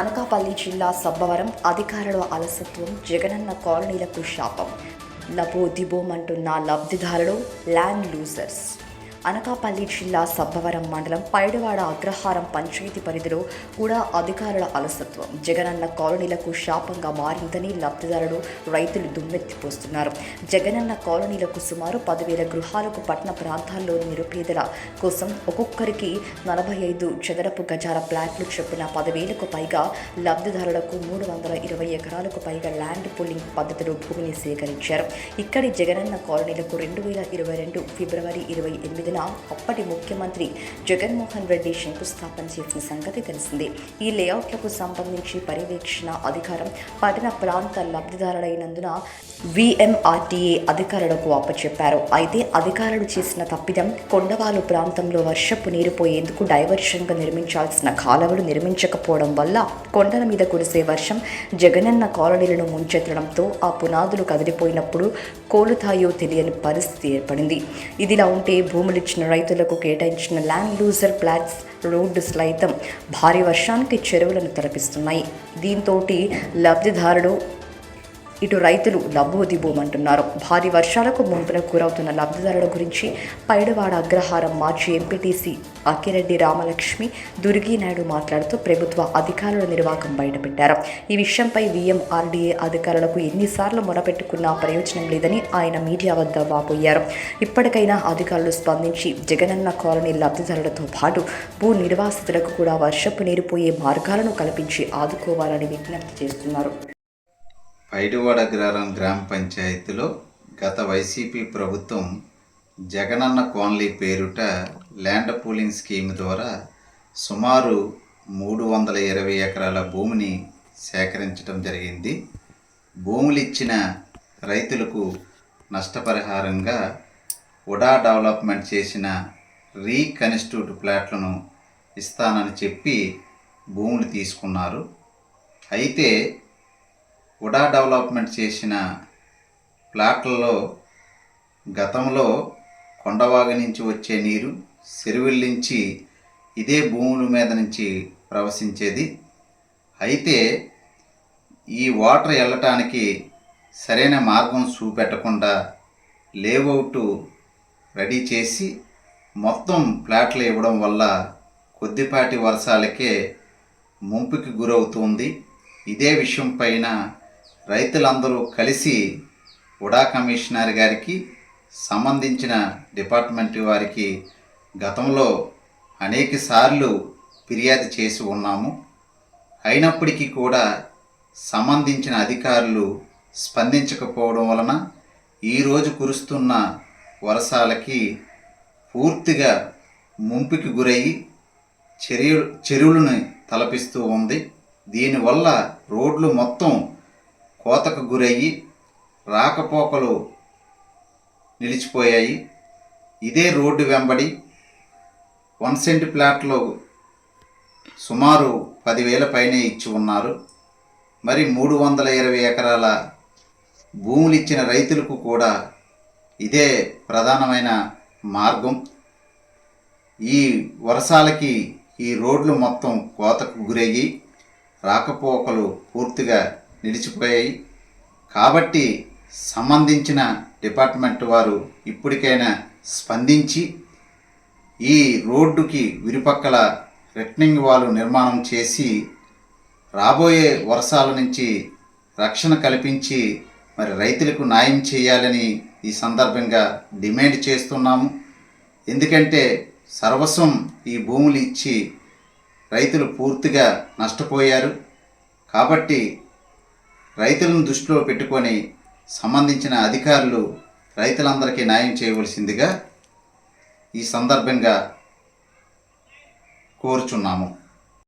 అనకాపల్లి జిల్లా సబ్బవరం అధికారుల అలసత్వం జగనన్న కాలనీలకు శాపం. లబో దిబోమంటున్న లబ్ధిదారులు ల్యాండ్ లూజర్స్. అనకాపల్లి జిల్లా సబ్బవరం మండలం పైడవాడ అగ్రహారం పంచాయతీ పరిధిలో కూడా అధికారుల అలసత్వం. జగనన్న కాలనీలకు శాపంగా మారిందని లబ్ధిదారులు రైతులు దుమ్మెత్తిపోస్తున్నారు జగనన్న కాలనీలకు సుమారు పదివేల గృహాలకు పట్టణ ప్రాంతాల్లోని నిరుపేదల కోసం ఒక్కొక్కరికి నలభై ఐదు చదరపు గజాల ప్లాట్లు చొప్పున పదివేలకు పైగా లబ్ధిదారులకు మూడు వందల ఇరవై ఎకరాలకు పైగా ల్యాండ్ పుల్లింగ్ పద్ధతిలో భూమిని సేకరించారు. ఇక్కడి జగనన్న కాలనీలకు రెండు వేల ఇరవై రెండు ఫిబ్రవరి ఇరవై ఎనిమిది ఎనిమిదిన అప్పటి ముఖ్యమంత్రి జగన్మోహన్ రెడ్డి శంకుస్థాపన చేసిన సంగతి తెలిసిందే. ఈ లేఅవుట్లకు సంబంధించి పర్యవేక్షణ అధికారం పట్టణ ప్రాంత లబ్ధిదారులైనందున విఎంఆర్టీఏ అధికారులకు అప్పచెప్పారు. అయితే అధికారులు చేసిన తప్పిదం కొండవాలు ప్రాంతంలో వర్షపు నీరు పోయేందుకు డైవర్షన్గా నిర్మించాల్సిన కాలువలు నిర్మించకపోవడం వల్ల కొండల మీద కురిసే వర్షం జగనన్న కాలనీలను ముంచెత్తడంతో ఆ పునాదులు కదిలిపోయినప్పుడు కోలుతాయో తెలియని పరిస్థితి ఏర్పడింది. ఇదిలా ఉంటే భూములు ఇచ్చిన రైతులకు కేటాయించిన ల్యాండ్ లూజర్ ప్లాట్స్ రోడ్డు సైతం భారీ వర్షానికి చెరువులను తలపిస్తున్నాయి. దీంతో లబ్ధిదారుడు ఇటు రైతులు లబ్బోదిబోమంటున్నారు భారీ వర్షాలకు ముంపున గురవుతున్న లబ్ధిదారుల గురించి పైడవాడ అగ్రహారం మాజీ ఎంపీటీసీ అక్కిరెడ్డి రామలక్ష్మి దుర్గినాయుడు మాట్లాడుతూ ప్రభుత్వ అధికారుల నిర్వాహకం బయటపెట్టారు. ఈ విషయంపై విఎంఆర్డీఏ అధికారులకు ఎన్నిసార్లు మొరపెట్టుకున్నా ప్రయోజనం లేదని ఆయన మీడియా వద్ద వాపోయారు. ఇప్పటికైనా అధికారులు స్పందించి జగనన్న కాలనీ లబ్ధిదారులతో పాటు భూ నిర్వాసితులకు కూడా వర్షపు నీరు పోయే మార్గాలను కల్పించి ఆదుకోవాలని విజ్ఞప్తి చేస్తున్నారు. పైడివాడ గ్రారం గ్రామ పంచాయతీలో గత వైసీపీ ప్రభుత్వం జగనన్న కోన్లీ పేరుట ల్యాండ్ పూలింగ్ స్కీమ్ ద్వారా సుమారు మూడు వందల ఇరవై ఎకరాల భూమిని సేకరించడం జరిగింది. భూములు ఇచ్చిన రైతులకు నష్టపరిహారంగా ఉడా డెవలప్మెంట్ చేసిన రీకన్స్టిట్యూట్ ప్లాట్లను ఇస్తానని చెప్పి భూములు తీసుకున్నారు. అయితే ఉడా డెవలప్మెంట్ చేసిన ప్లాట్లలో గతంలో కొండవాగ నుంచి వచ్చే నీరు చెరువుల నుంచి ఇదే భూముల మీద నుంచి ప్రవశించేది. అయితే ఈ వాటర్ వెళ్ళటానికి సరైన మార్గం చూపెట్టకుండా లేఅవుట్ రెడీ చేసి మొత్తం ప్లాట్లు ఇవ్వడం వల్ల కొద్దిపాటి వర్షాలకే ముంపుకి గురవుతుంది ఇదే విషయం పైన రైతులందరూ కలిసి ఉడా కమిషనర్ గారికి సంబంధించిన డిపార్ట్మెంట్ వారికి గతంలో అనేక సార్లు ఫిర్యాదు చేసి ఉన్నాము. అయినప్పటికీ కూడా సంబంధించిన అధికారులు స్పందించకపోవడం వలన ఈరోజు కురుస్తున్న వర్షాలకి పూర్తిగా ముంపుకి గురయ్యి చెరువు చెరువులను తలపిస్తూ ఉంది. దీనివల్ల రోడ్లు మొత్తం కోతకు గురయ్యి రాకపోకలు నిలిచిపోయాయి. ఇదే రోడ్డు వెంబడి వన్ సెంట్ ప్లాట్లో సుమారు పదివేల పైనే ఇచ్చి ఉన్నారు. మరి మూడు వందల ఇరవై ఎకరాల భూములు ఇచ్చిన రైతులకు కూడా ఇదే ప్రధానమైన మార్గం. ఈ వర్షాలకి ఈ రోడ్లు మొత్తం కోతకు గురయ్యి రాకపోకలు పూర్తిగా నిలిచిపోయాయి. కాబట్టి సంబంధించిన డిపార్ట్మెంట్ వారు ఇప్పటికైనా స్పందించి ఈ రోడ్డుకి విరుపక్కల రెట్నింగ్ వాల్ నిర్మాణం చేసి రాబోయే వర్షాల నుంచి రక్షణ కల్పించి మరి రైతులకు న్యాయం చేయాలని ఈ సందర్భంగా డిమాండ్ చేస్తున్నాము. ఎందుకంటే సర్వస్వం ఈ భూములు ఇచ్చి రైతులు పూర్తిగా నష్టపోయారు. కాబట్టి రైతులను దృష్టిలో పెట్టుకొని సంబంధించిన అధికారులు రైతులందరికీ న్యాయం చేయవలసిందిగా ఈ సందర్భంగా కోరుచున్నాము.